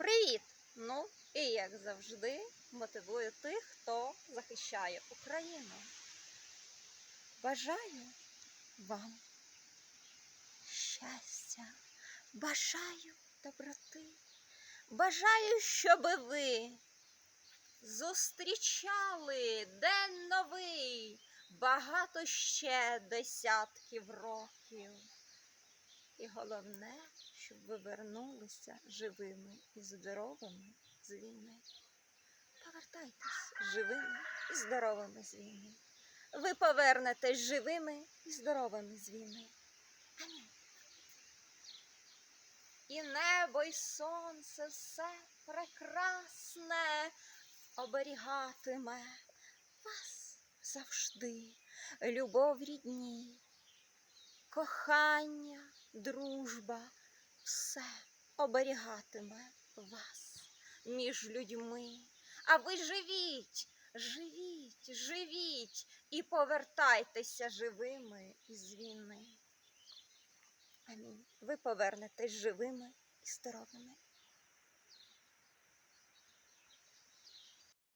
Привіт! Ну і як завжди мотивую тих, хто захищає Україну. Бажаю вам щастя, бажаю доброти, бажаю, щоб ви зустрічали день новий, багато ще десятків років. Головне, щоб ви вернулися живими і здоровими з війни. Повертайтесь живими і здоровими з війни. Ви повернетесь живими і здоровими з війни. І небо, і сонце все прекрасне оберігатиме вас завжди. Любов рідні, кохання, дружба, все оберігатиме вас між людьми. А ви живіть, живіть, живіть і повертайтеся живими із війни. Амінь. Ви повернетесь живими і здоровими.